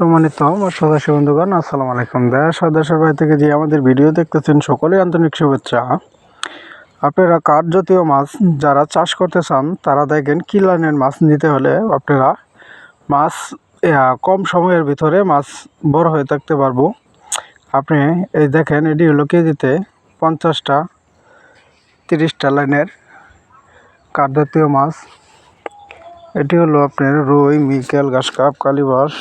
সম্মানিত আমার সদস্য বন্ধুগণ, আসসালামু আলাইকুম। দেশ ও ভাই থেকে যে আমাদের ভিডিও দেখতেছেন সকলেই আন্তরিক শুভেচ্ছা। আপনারা কাঠ জাতীয় মাছ যারা চাষ করতে চান, তারা দেখেন কী লাইনের মাছ নিতে হলে আপনারা মাছ কম সময়ের ভিতরে মাছ বড় হয়ে থাকতে পারব। আপনি এই দেখেন, এটি হলো কেজিতে পঞ্চাশটা, তিরিশটা লাইনের কাঠ জাতীয় মাছ। এটি হলো আপনার রুই, মিকেল ঘাস কাপ কালিবাস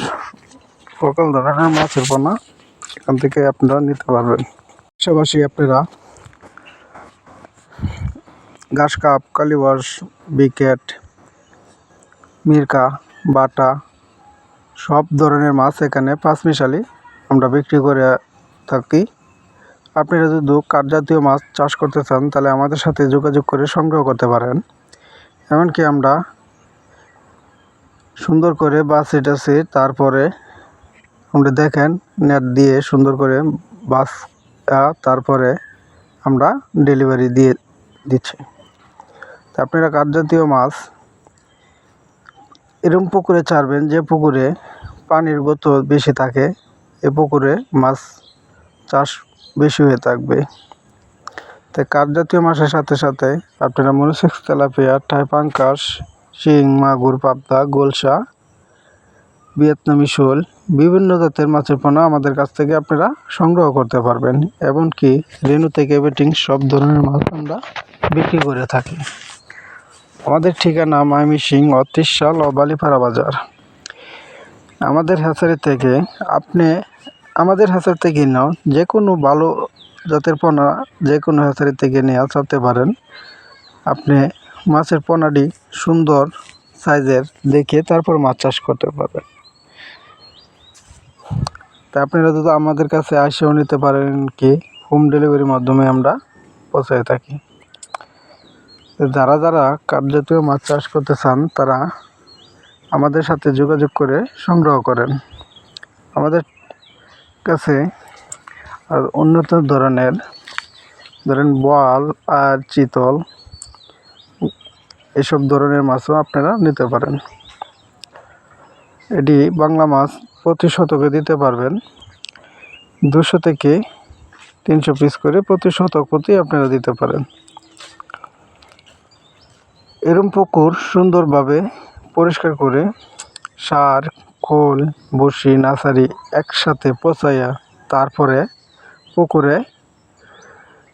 সকল ধরনের মাছের পোনা এখান থেকে আপনারা নিতে পারবেন। পাশাপাশি আপনারা ঘাস কাপ কালিবাস বিকেট, মিরকা, বাটা, সব ধরনের মাছ এখানে পাঁচমিশালি আমরা বিক্রি করে থাকি। আপনারা যদি কাঠ জাতীয় মাছ চাষ করতে চান, তাহলে আমাদের সাথে যোগাযোগ করে সংগ্রহ করতে পারেন। এমনকি আমরা সুন্দর করে বাস এটাছে তারপরে আমরা দেখেন, নেট দিয়ে সুন্দর করে বাস তারপরে আমরা ডেলিভারি দিয়ে দিচ্ছি। তা আপনারা কাঠ জাতীয় মাছ এরম পুকুরে ছাড়বেন যে পুকুরে পানির গত বেশি থাকে, এ পুকুরে মাছ চাষ বেশি হয়ে থাকবে। তাই কাঠ জাতীয় মাছের সাথে সাথে আপনারা মনোসেক্স তেলাপিয়া টাইপাঙ্কাস শিং, মাগুর, পাবদা, গোলসা ভিয়েতনামি শোল বিভিন্ন জাতের মাছের পোনা আমাদের কাছ থেকে আপনারা সংগ্রহ করতে পারবেন, এমনকি রেনু থেকে বেটিং সব ধরনের মাছ আমরা বিক্রি করে থাকি। আমাদের ঠিকানা মাইমি সিং অত্রিশাল ও বালিপাড়া বাজার। আমাদের হ্যাচারি থেকে আপনি, আমাদের হ্যাচারি থেকে নাও যে কোনো ভালো জাতের পোনা যে কোনো হ্যাচারি থেকে নেওয়া চাতে পারেন। আপনি মাছের পোনাটি সুন্দর সাইজের দেখে তারপর মাছ চাষ করতে পারবেন। তা আপনারা যদি আমাদের কাছে আসেও নিতে পারেন কি হোম ডেলিভারির মাধ্যমে আমরা পৌঁছায় থাকি। যারা যারা কাঠ জাতীয় মাছ চাষ করতে চান, তারা আমাদের সাথে যোগাযোগ করে সংগ্রহ করেন। আমাদের কাছে আর উন্নত ধরনের, ধরেন বোয়াল আর চিতল, এসব ধরনের মাছও আপনারা নিতে পারেন। এটি বাংলা মাছ প্রতি শতকে দিতে পারবেন। দুশো থেকে তিনশো পিস করে প্রতি শতক প্রতি আপনারা দিতে পারেন। এরম পুকুর সুন্দরভাবে পরিষ্কার করে সার, খোল বসি নার্সারি একসাথে পচাইয়া তারপরে পুকুরে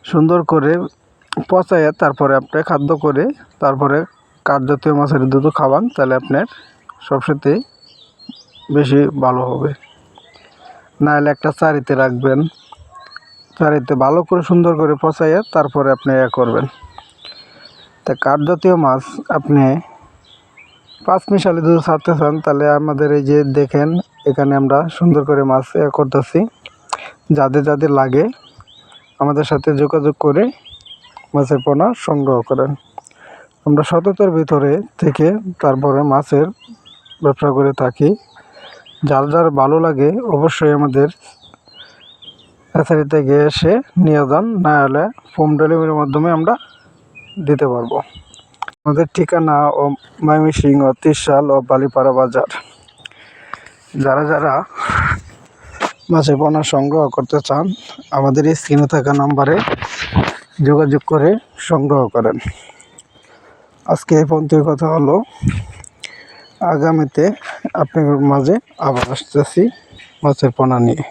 সুন্দর করে পচাইয়া তারপরে আপনি খাদ্য করে তারপরে কাঠ জাতীয় মাছের দুধ খাওয়ান, তাহলে আপনার সবসাথে বেশি ভালো হবে। নাহলে একটা চারিতে রাখবেন। চারিতে ভালো করে সুন্দর করে পচাইয়ে তারপরে আপনি এ করবেন। তা কাঠ জাতীয় মাছ আপনি পাঁচ মিশালি যদি ছাড়তে চান, তাহলে আমাদের এই যে দেখেন, এখানে আমরা সুন্দর করে মাছ ইয়ে করতেছি। যাদের যাদের লাগে, আমাদের সাথে যোগাযোগ করে মাছের পোনা সংগ্রহ করেন। আমরা সততার ভিতরে থেকে তারপরে মাছের ব্যবসা করে থাকি। যার যার ভালো লাগে, অবশ্যই আমাদের হ্যাচারি গিয়ে এসে নিয়ে যান, না হলে হোম ডেলিভারির মাধ্যমে আমরা দিতে পারব। আমাদের ঠিকানা ও ময়মনসিংহ ত্রিশাল ও বালিপাড়া বাজার। যারা যারা মাছের পোনা সংগ্রহ করতে চান, আমাদের এই স্ক্রিনে থাকা নাম্বারে যোগাযোগ করে সংগ্রহ করেন। আজকে এই পর্যন্তই, কথা হলো। আগামীতে আপনার মাঝে আবার আসতেছি মাছের পোনা নিয়ে।